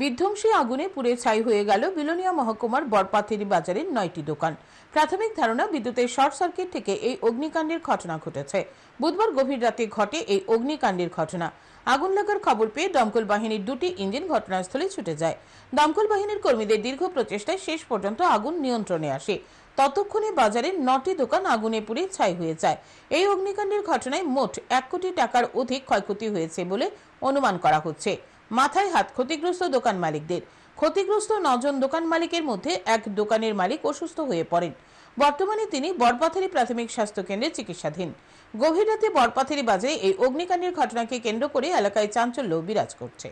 বিধ্বংসী আগুনে পুড়ে ছাই হয়ে গেল বিলোনিয়া মহকুমার বরপাথেরি বাজারের নয়টি দোকান। প্রাথমিক ধারণা, বিদ্যুতের শর্ট সার্কিট থেকে এই অগ্নিকাণ্ডের ঘটনা ঘটেছে। বুধবার গভীর রাতে ঘটে এই অগ্নিকাণ্ডের ঘটনা। আগুন লাগার খবর পেয়ে দমকল বাহিনীর দুটি ইঞ্জিন ঘটনাস্থলে ছুটে যায়। দমকল বাহিনীর কর্মীদের দীর্ঘ প্রচেষ্টায় শেষ পর্যন্ত আগুন নিয়ন্ত্রণে আসে। ততক্ষণে বাজারের নটি দোকান আগুনে পুড়ে ছাই হয়ে যায়। এই অগ্নিকাণ্ডের ঘটনায় মোট এক কোটি টাকার অধিক ক্ষয়ক্ষতি হয়েছে বলে অনুমান করা হচ্ছে। মাথায় হাত ক্ষতিগ্রস্ত দোকান মালিকদের। ক্ষতিগ্রস্ত নজন দোকান মালিকের মধ্যে এক দোকানের মালিক অসুস্থ হয়ে পড়েন। বর্তমানে তিনি বরপাথারি প্রাথমিক স্বাস্থ্য কেন্দ্রে চিকিৎসাধীন। গভীর রাতে বরপাথারি বাজারে এই অগ্নিকাণ্ডের ঘটনাকে কেন্দ্র করে এলাকায় চাঞ্চল্য বিরাজ করছে।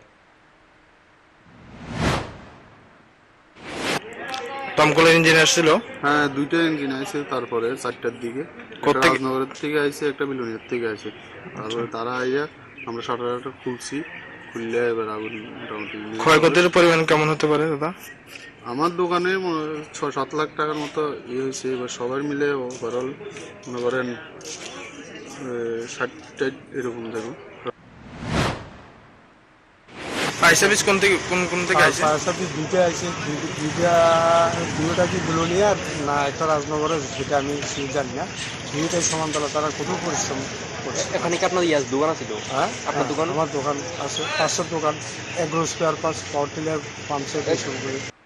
দমকলের ইঞ্জিন আসছিল? হ্যাঁ দুইটা ইঞ্জিন আছে তারপরে চারটার দিকে। একটা রাজনগরের থেকে আইছে একটা বিলুনিয়ার থেকে আছে তারপরে তারা আইয়া আমরা শাটারটা খুলছি। খুললে এবার আগুন মোটামুটি ক্ষয়ক্ষতির পরিমাণ কেমন হতে পারে দাদা? আমার দোকানে ছ সাত লাখ টাকার মতো ইয়ে হয়েছে এবার সবাই মিলে ওভারঅল মনে করেন ষাট টাইট এরকম দেখুন ফায়ার সার্ভিস কোন থেকে কোন কোন থেকে আসে ফায়ার সার্ভিস দুইটা আছে দুই- দুইটা দুইটা কি বিলোনিয়া না একটা রাজনগরের যেটা আমি জানি না। দুইটাই সমান্তরাল তারা কঠোর পরিশ্রম করছে। এখানে কি আপনার ইয়াস দোকান আছে হ্যাঁ আপনার দোকান? আমার দোকান আছে পাঁচশো দোকান agro square parts power tiller pump set শুরু করে